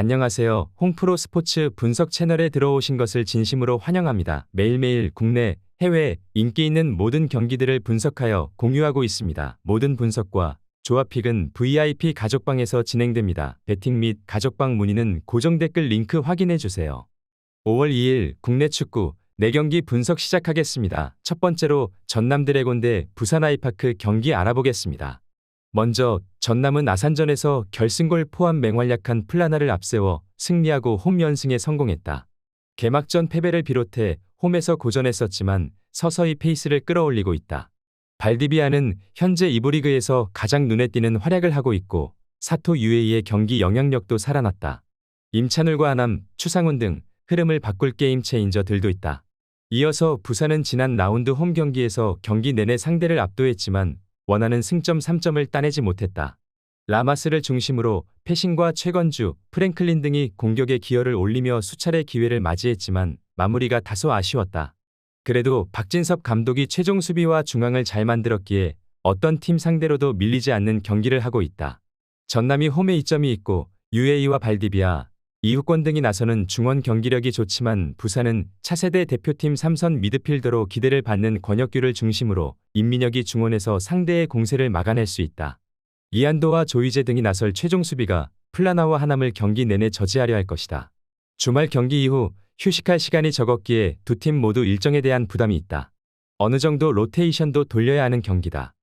안녕하세요. 홍프로 스포츠 분석 채널에 들어오신 것을 진심으로 환영합니다. 매일매일 국내, 해외 인기 있는 모든 경기들을 분석하여 공유하고 있습니다. 모든 분석과 조합픽은 VIP 가족방에서 진행됩니다. 배팅 및 가족방 문의는 고정 댓글 링크 확인해 주세요. 5월 2일 국내 축구 4경기 분석 시작하겠습니다. 첫 번째로 전남 드래곤 대 부산 아이파크 경기 알아보겠습니다. 먼저 전남은 아산전에서 결승골 포함 맹활약한 플라나를 앞세워 승리하고 홈 연승에 성공했다. 개막전 패배를 비롯해 홈에서 고전했었지만 서서히 페이스를 끌어올리고 있다. 발디비아는 현재 이부 리그에서 가장 눈에 띄는 활약을 하고 있고 사토 UAE의 경기 영향력도 살아났다. 임찬울과 하남, 추상훈 등 흐름을 바꿀 게임 체인저들도 있다. 이어서 부산은 지난 라운드 홈 경기에서 경기 내내 상대를 압도했지만 원하는 승점 3점을 따내지 못했다. 라마스를 중심으로 패신과 최건주, 프랭클린 등이 공격에 기여를 올리며 수차례 기회를 맞이했지만 마무리가 다소 아쉬웠다. 그래도 박진섭 감독이 최종 수비와 중앙을 잘 만들었기에 어떤 팀 상대로도 밀리지 않는 경기를 하고 있다. 전남이 홈에 이점이 있고 UAE와 발디비아, 이후권 등이 나서는 중원 경기력이 좋지만 부산은 차세대 대표팀 삼선 미드필더로 기대를 받는 권혁규를 중심으로 임민혁이 중원에서 상대의 공세를 막아낼 수 있다. 이한도와 조이제 등이 나설 최종 수비가 플라나와 하남을 경기 내내 저지하려 할 것이다. 주말 경기 이후 휴식할 시간이 적었기에 두 팀 모두 일정에 대한 부담이 있다. 어느 정도 로테이션도 돌려야 하는 경기다.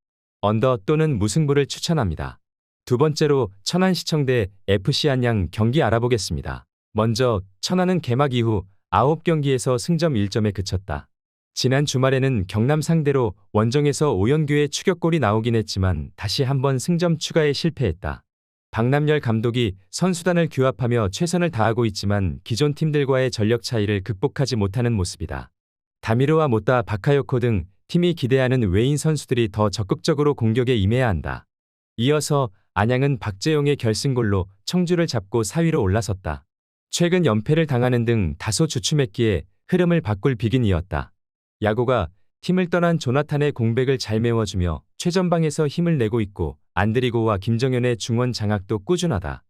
언더 또는 무승부를 추천합니다. 두 번째로 천안시청 대 FC 안양 경기 알아보겠습니다. 먼저 천안은 개막 이후 9경기에서 승점 1점에 그쳤다. 지난 주말에는 경남 상대로 원정에서 오연규의 추격골이 나오긴 했지만 다시 한번 승점 추가에 실패했다. 박남열 감독이 선수단을 규합하며 최선을 다하고 있지만 기존 팀들과의 전력 차이를 극복하지 못하는 모습이다. 다미르와 못다 바카요코 등 팀이 기대하는 외인 선수들이 더 적극적으로 공격에 임해야 한다. 이어서 안양은 박재용의 결승골로 청주를 잡고 4위로 올라섰다. 최근 연패를 당하는 등 다소 주춤했기에 흐름을 바꿀 비긴이었다. 야구가 팀을 떠난 조나탄의 공백을 잘 메워주며 최전방에서 힘을 내고 있고 안드리고와 김정현의 중원 장악도 꾸준하다.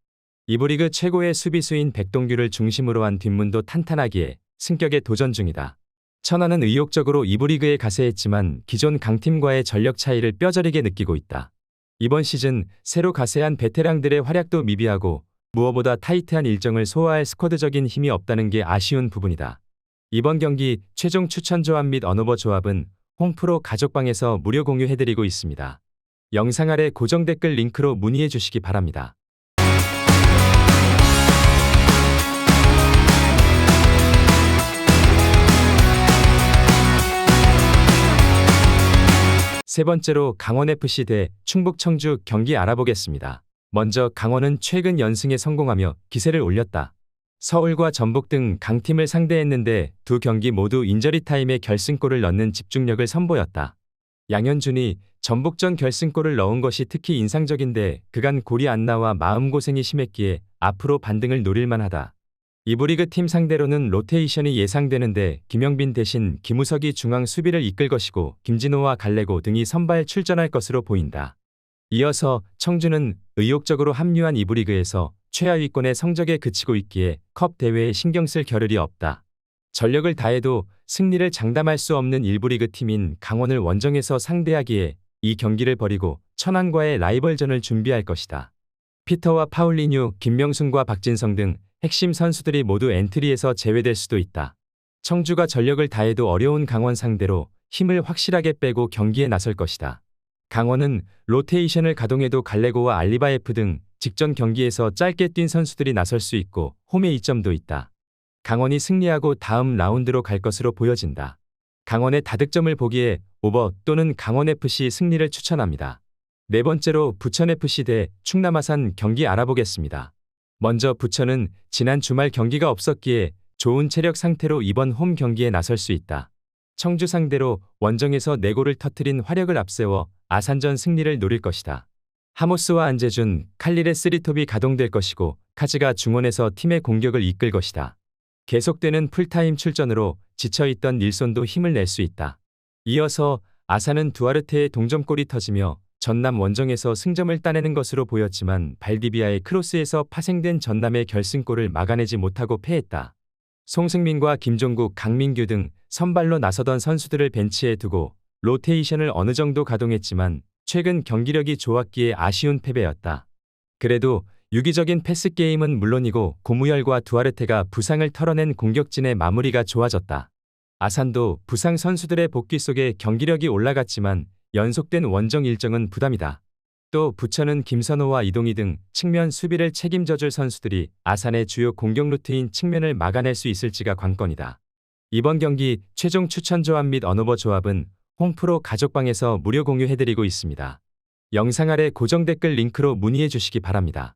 이브리그 최고의 수비수인 백동규를 중심으로 한 뒷문도 탄탄하기에 승격에 도전 중이다. 천안은 의욕적으로 이브리그에 가세했지만 기존 강팀과의 전력 차이를 뼈저리게 느끼고 있다. 이번 시즌 새로 가세한 베테랑들의 활약도 미비하고 무엇보다 타이트한 일정을 소화할 스쿼드적인 힘이 없다는 게 아쉬운 부분이다. 이번 경기 최종 추천 조합 및 언어버 조합은 홈프로 가족방에서 무료 공유해드리고 있습니다. 영상 아래 고정 댓글 링크로 문의해 주시기 바랍니다. 세 번째로 강원FC 대 충북 청주 경기 알아보겠습니다. 먼저 강원은 최근 연승에 성공하며 기세를 올렸다. 서울과 전북 등 강팀을 상대했는데 두 경기 모두 인저리 타임에 결승골을 넣는 집중력을 선보였다. 양현준이 전북전 결승골을 넣은 것이 특히 인상적인데 그간 골이 안 나와 마음고생이 심했기에 앞으로 반등을 노릴만하다. 이브리그 팀 상대로는 로테이션이 예상되는데 김영빈 대신 김우석이 중앙 수비를 이끌 것이고 김진호와 갈레고 등이 선발 출전할 것으로 보인다. 이어서 청주는 의욕적으로 합류한 이브리그에서 최하위권의 성적에 그치고 있기에 컵 대회에 신경 쓸 겨를이 없다. 전력을 다해도 승리를 장담할 수 없는 일부리그 팀인 강원을 원정에서 상대하기에 이 경기를 벌이고 천안과의 라이벌전을 준비할 것이다. 피터와 파울리뉴, 김명순과 박진성 등 핵심 선수들이 모두 엔트리에서 제외될 수도 있다. 청주가 전력을 다해도 어려운 강원 상대로 힘을 확실하게 빼고 경기에 나설 것이다. 강원은 로테이션을 가동해도 갈레고와 알리바예프 등 직전 경기에서 짧게 뛴 선수들이 나설 수 있고 홈에 이점도 있다. 강원이 승리하고 다음 라운드로 갈 것으로 보여진다. 강원의 다득점을 보기에 오버 또는 강원FC 승리를 추천합니다. 네 번째로 부천FC 대 충남아산 경기 알아보겠습니다. 먼저 부천은 지난 주말 경기가 없었기에 좋은 체력 상태로 이번 홈 경기에 나설 수 있다. 청주 상대로 원정에서 4골을 터트린 화력을 앞세워 아산전 승리를 노릴 것이다. 하모스와 안재준, 칼릴의 쓰리톱이 가동될 것이고 카즈가 중원에서 팀의 공격을 이끌 것이다. 계속되는 풀타임 출전으로 지쳐있던 닐손도 힘을 낼 수 있다. 이어서 아산은 두아르테의 동점골이 터지며 전남 원정에서 승점을 따내는 것으로 보였지만 발디비아의 크로스에서 파생된 전남의 결승골을 막아내지 못하고 패했다. 송승민과 김종국, 강민규 등 선발로 나서던 선수들을 벤치에 두고 로테이션을 어느 정도 가동했지만 최근 경기력이 좋았기에 아쉬운 패배였다. 그래도 유기적인 패스 게임은 물론이고 고무열과 두아르테가 부상을 털어낸 공격진의 마무리가 좋아졌다. 아산도 부상 선수들의 복귀 속에 경기력이 올라갔지만 연속된 원정 일정은 부담이다. 또 부천은 김선호와 이동희 등 측면 수비를 책임져줄 선수들이 아산의 주요 공격 루트인 측면을 막아낼 수 있을지가 관건이다. 이번 경기 최종 추천 조합 및 언어버 조합은 홈프로 가족방에서 무료 공유해드리고 있습니다. 영상 아래 고정 댓글 링크로 문의해 주시기 바랍니다.